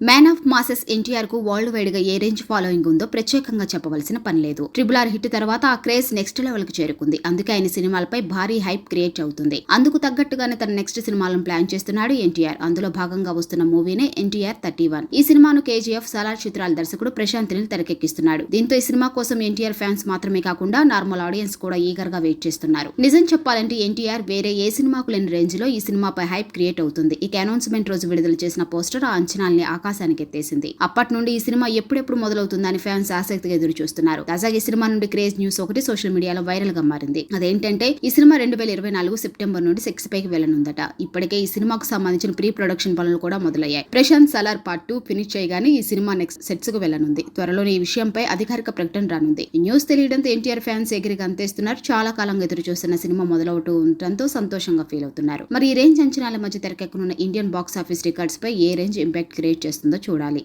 Man of masses ఎన్టీఆర్కు world వైడ్గా ఏ రేంజ్ ఫాలోయింగ్ ఉందో ప్రత్యేకంగా చెప్పవలసిన పని లేదు. ట్రిబుల్ ఆర్ హిట్ తర్వాత ఆ క్రేజ్ నెక్స్ట్ లెవెల్కు చేరుకుంది. అందుకే ఆయన సినిమాలపై భారీ హైప్ క్రియేట్ అవుతుంది. అందుకు తగ్గట్టుగానే తన నెక్స్ట్ సినిమాలను ప్లాన్ చేస్తున్నాడు ఎన్టీఆర్. అందులో భాగంగా వస్తున్న మూవీనే ఎన్టీఆర్ థర్టీ వన్. ఈ సినిమాను కేజీఎఫ్ సలార్ చిత్రాల దర్శకుడు ప్రశాంత్ నిల్ తెరకెక్కిస్తున్నాడు. దీంతో ఈ సినిమా కోసం ఎన్టీఆర్ ఫ్యాన్స్ మాత్రమే కాకుండా నార్మల్ ఆడియన్స్ కూడా ఈగర్గా వెయిట్ చేస్తున్నారు. నిజం చెప్పాలంటే ఎన్టీఆర్ వేరే ఏ సినిమాకు లేని రేంజ్లో ఈ సినిమాపై హైప్ క్రియేట్ అవుతుంది. ఇక అనౌన్స్మెంట్ రోజు విడుదల చేసిన పోస్టర్ ఆ అంచనాల్ని ఆకాశానికి ఎత్తేసింది. అప్పటి నుండి ఈ సినిమా ఎప్పుడెప్పుడు మొదలవుతుందని ఫ్యాన్స్ ఆసక్తిగా ఎదురు చూస్తున్నారు తాజాగా ఈ సినిమా నుండి క్రేజ్ న్యూస్ ఒకటి సోషల్ మీడియాలో వైరల్గా మారింది. అదేంటంటే ఈ సినిమా రెండు వేల ఇరవై నాలుగు సెప్టెంబర్ నుండి సెక్స్ పైకి వెళ్ళనుందట ఇప్పటికే ఈ సినిమాకు సంబంధించిన ప్రీ ప్రొడక్షన్ పనులు కూడా మొదలయ్యాయి. Prashanth Salaar part two finish చేయగానే ఈ సినిమా నెక్స్ట్ సెట్స్కు వెళ్ళనుంది త్వరలోనే ఈ విషయంపై అధికారిక ప్రకటన రానుంది. న్యూస్ తెలియడంతో ఎన్టీఆర్ ఫ్యాన్స్ ఎగిరికి అంతేస్తున్నారు చాలా కాలంగా ఎదురు చూస్తున్న సినిమా మొదలవుతూ ఉండటంతో సంతోషంగా ఫీల్ అవుతున్నారు. మరి ఈ రేంజ్ అంచనాల మధ్య తెరకెక్కనున్న ఇండియన్ బాక్స్ ఆఫీస్ రికార్డ్స్ పై ఏ రేంజ్ ఇంపాక్ట్ క్రియేట్ చేస్తుంది? కనిపిస్తుందో చూడాలి.